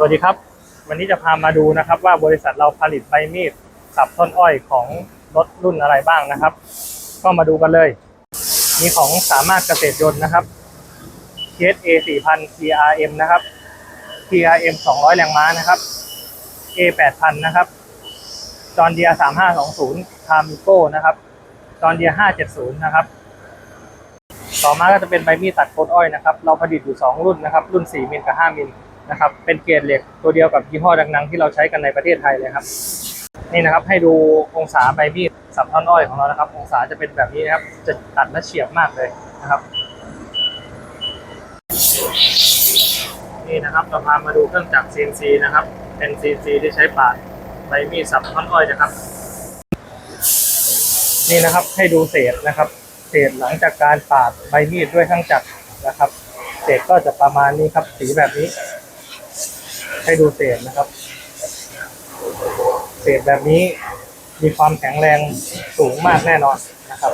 สวัสดีครับ วันนี้จะพามาดูนะครับว่าบริษัทเราผลิตใบมีดสับต้นอ้อยของรถรุ่นอะไรบ้างนะครับ ก็มาดูกันเลย มีของสามารถเกษตรยนต์นะครับ KSA 4000 TRM นะครับ TRM 200 แรงม้านะครับ A 8000นะครับจอร์เดีย3520คามิโก้นะครับจอร์เดีย570 นะครับ ต่อมาก็จะเป็นใบมีดตัดโคนอ้อยนะครับ เราผลิตอยู่ 2 รุ่นนะครับ รุ่น 4 มิลกับ 5 มิล นะครับ เป็นเกรดเหล็กตัวเดียวกับยี่ห้อดังๆ ที่เราใช้กันในประเทศไทยเลยครับ นี่นะครับให้ดูองศาใบมีดสับท่อนอ้อยของเรานะครับ องศาจะเป็นแบบนี้นะครับ จะตัดและเฉียบมากเลยนะครับ นี่นะครับเราพามาดูเครื่องจักร CNC นะครับ เป็น CNC ที่ใช้ปาดใบมีดสับท่อนอ้อยนะครับ นี่นะครับให้ดูเศษนะครับ เศษหลังจากการปาดใบมีดด้วยเครื่องจักรนะครับ เศษก็จะประมาณนี้ครับสีแบบนี้ ให้ดูเศษนะครับ เศษแบบนี้มีความแข็งแรงสูงมากแน่นอนนะครับ